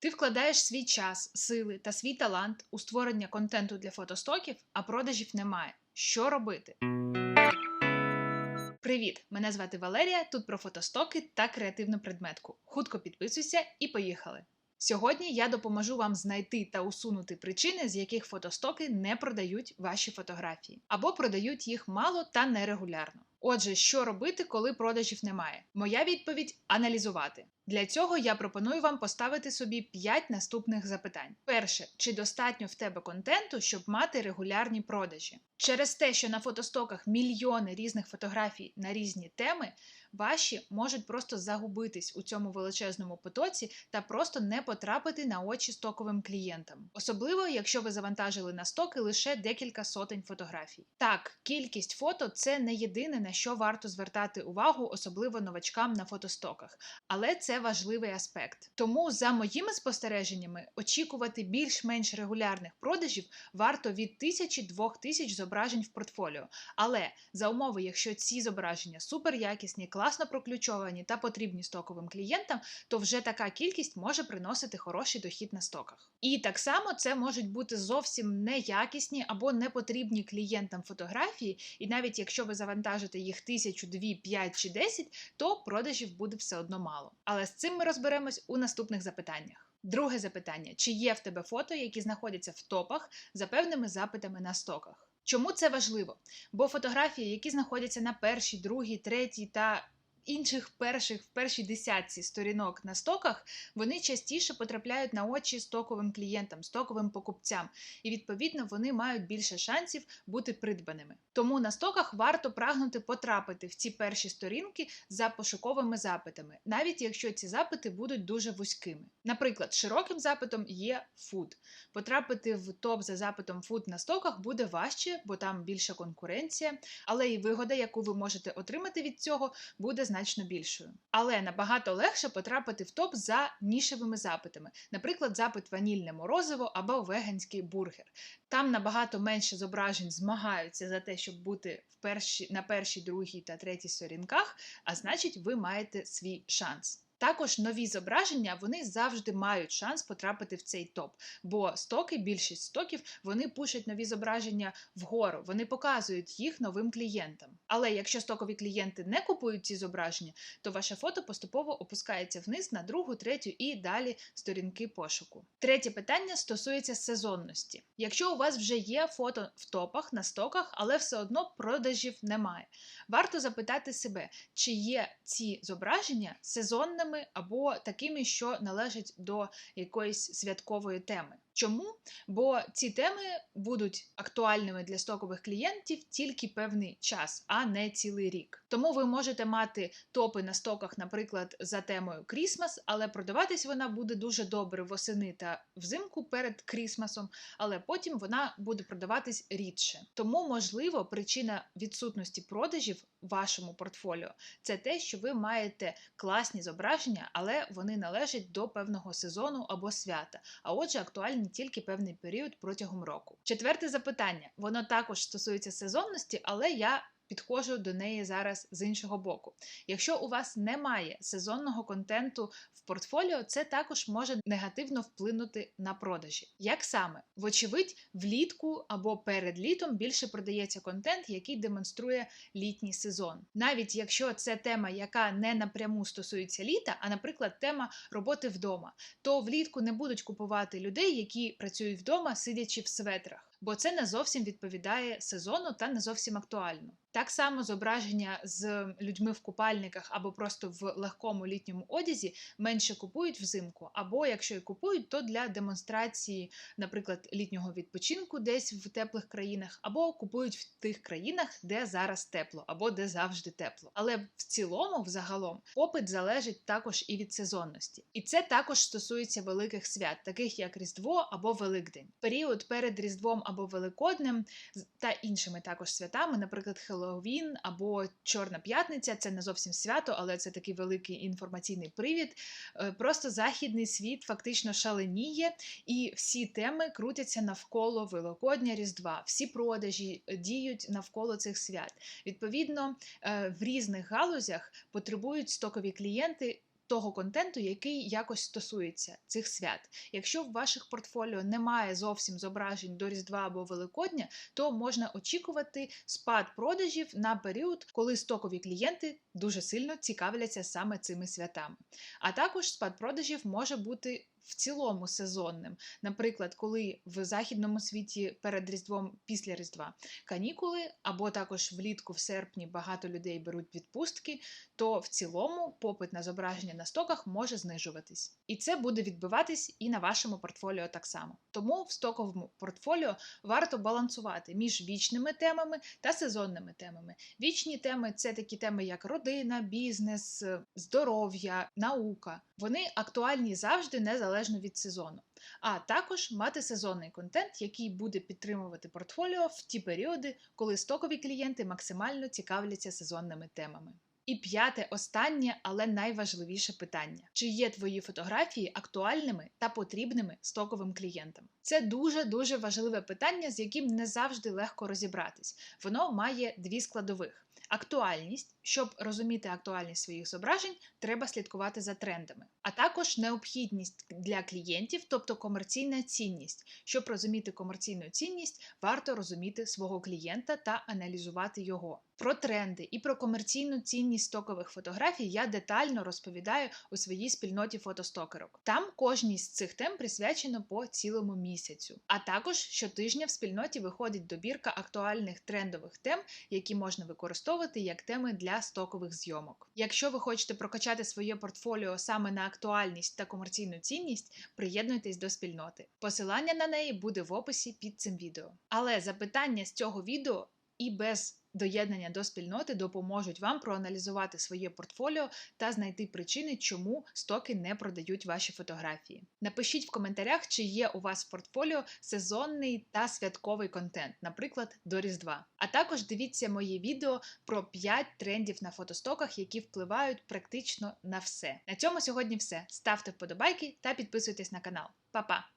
Ти вкладаєш свій час, сили та свій талант у створення контенту для фотостоків, а продажів немає. Що робити? Привіт! Мене звати Валерія. Тут про фотостоки та креативну предметку. Хутко підписуйся і поїхали! Сьогодні я допоможу вам знайти та усунути причини, з яких фотостоки не продають ваші фотографії, або продають їх мало та нерегулярно. Отже, що робити, коли продажів немає? Моя відповідь аналізувати. Для цього я пропоную вам поставити собі 5 наступних запитань. Перше, чи достатньо в тебе контенту, щоб мати регулярні продажі? Через те, що на фотостоках мільйони різних фотографій на різні теми, ваші можуть просто загубитись у цьому величезному потоці та просто не потрапити на очі стоковим клієнтам, особливо якщо ви завантажили на стоки лише декілька сотень фотографій. Так, кількість фото це не єдине на що варто звертати увагу, особливо новачкам на фотостоках, але це важливий аспект. Тому, за моїми спостереженнями, очікувати більш-менш регулярних продажів варто від 1000-2000 зображень в портфоліо. Але за умови, якщо ці зображення суперякісні, класно проключовані та потрібні стоковим клієнтам, то вже така кількість може приносити хороший дохід на стоках. І так само це можуть бути зовсім неякісні або непотрібні клієнтам фотографії, і навіть якщо ви завантажите їх тисячу, дві, п'ять чи десять, то продажів буде все одно мало. Але з цим ми розберемось у наступних запитаннях. Друге запитання: чи є в тебе фото, які знаходяться в топах за певними запитами на стоках? Чому це важливо? Бо фотографії, які знаходяться на першій, другій, третій та інших перших в першій десятці сторінок на стоках, вони частіше потрапляють на очі стоковим клієнтам, стоковим покупцям, і відповідно вони мають більше шансів бути придбаними. Тому на стоках варто прагнути потрапити в ці перші сторінки за пошуковими запитами, навіть якщо ці запити будуть дуже вузькими. Наприклад, широким запитом є фуд. Потрапити в топ за запитом фуд на стоках буде важче, бо там більша конкуренція, але і вигода, яку ви можете отримати від цього, буде значно значно більшою. Але набагато легше потрапити в топ за нішевими запитами, наприклад, запит ванільне морозиво або веганський бургер. Там набагато менше зображень змагаються за те, щоб бути в перші, на першій, другій та третій сторінках, а значить, ви маєте свій шанс. Також нові зображення вони завжди мають шанс потрапити в цей топ, бо стоки, більшість стоків, вони пушать нові зображення вгору, вони показують їх новим клієнтам. Але якщо стокові клієнти не купують ці зображення, то ваше фото поступово опускається вниз на другу, третю і далі сторінки пошуку. Третє питання стосується сезонності. Якщо у вас вже є фото в топах на стоках, але все одно продажів немає, варто запитати себе, чи є ці зображення сезонними темами або такими, що належать до якоїсь святкової теми. Чому? Бо ці теми будуть актуальними для стокових клієнтів тільки певний час, а не цілий рік. Тому ви можете мати топи на стоках, наприклад, за темою Крісмас, але продаватись вона буде дуже добре восени та взимку перед Крісмасом, але потім вона буде продаватись рідше. Тому, можливо, причина відсутності продажів в вашому портфоліо це те, що ви маєте класні зображення, але вони належать до певного сезону або свята, а отже, актуальні тільки певний період протягом року. Четверте запитання: воно також стосується сезонності, але я підходжу до неї зараз з іншого боку. Якщо у вас немає сезонного контенту в портфоліо, це також може негативно вплинути на продажі. Як саме? Вочевидь, влітку або перед літом більше продається контент, який демонструє літній сезон. Навіть якщо це тема, яка не напряму стосується літа, а, наприклад, тема роботи вдома, то влітку не будуть купувати людей, які працюють вдома, сидячи в светрах бо це не зовсім відповідає сезону та не зовсім актуально. Так само зображення з людьми в купальниках або просто в легкому літньому одязі менше купують взимку, або якщо і купують, то для демонстрації, наприклад, літнього відпочинку десь в теплих країнах, або купують в тих країнах, де зараз тепло, або де завжди тепло. Але в цілому, взагалом, попит залежить також і від сезонності. І це також стосується великих свят, таких як Різдво або Великдень. Період перед Різдвом або Великоднем та іншими також святами, наприклад, Хеллоуін або Чорна П'ятниця. Це не зовсім свято, але це такий великий інформаційний привід. Е, просто західний світ фактично шаленіє, і всі теми крутяться навколо Великодня Різдва. Всі продажі е, діють навколо цих свят. Відповідно, е, в різних галузях потребують стокові клієнти того контенту, який якось стосується цих свят. Якщо в ваших портфоліо немає зовсім зображень до Різдва або Великодня, то можна очікувати спад продажів на період, коли стокові клієнти дуже сильно цікавляться саме цими святами. А також спад продажів може бути в цілому сезонним. Наприклад, коли в західному світі перед Різдвом, після Різдва канікули, або також влітку в серпні багато людей беруть відпустки, то в цілому попит на зображення на стоках може знижуватись. І це буде відбиватись і на вашому портфоліо так само. Тому в стоковому портфоліо варто балансувати між вічними темами та сезонними темами. Вічні теми це такі теми, як родина, бізнес, здоров'я, наука. Вони актуальні завжди незалежно від сезону. А також мати сезонний контент, який буде підтримувати портфоліо в ті періоди, коли стокові клієнти максимально цікавляться сезонними темами. І п'яте, останнє, але найважливіше питання: чи є твої фотографії актуальними та потрібними стоковим клієнтам? Це дуже дуже важливе питання, з яким не завжди легко розібратись. Воно має дві складових. Актуальність, щоб розуміти актуальність своїх зображень, треба слідкувати за трендами, а також необхідність для клієнтів, тобто комерційна цінність. Щоб розуміти комерційну цінність, варто розуміти свого клієнта та аналізувати його. Про тренди і про комерційну цінність стокових фотографій я детально розповідаю у своїй спільноті фотостокерок. Там кожній з цих тем присвячено по цілому місяцю. А також щотижня в спільноті виходить добірка актуальних трендових тем, які можна використовувати як теми для стокових зйомок. Якщо ви хочете прокачати своє портфоліо саме на актуальність та комерційну цінність, приєднуйтесь до спільноти. Посилання на неї буде в описі під цим відео. Але запитання з цього відео і без доєднання до спільноти допоможуть вам проаналізувати своє портфоліо та знайти причини, чому стоки не продають ваші фотографії. Напишіть в коментарях, чи є у вас в портфоліо сезонний та святковий контент, наприклад, до Різдва. А також дивіться моє відео про 5 трендів на фотостоках, які впливають практично на все. На цьому сьогодні все. Ставте вподобайки та підписуйтесь на канал. Па-па!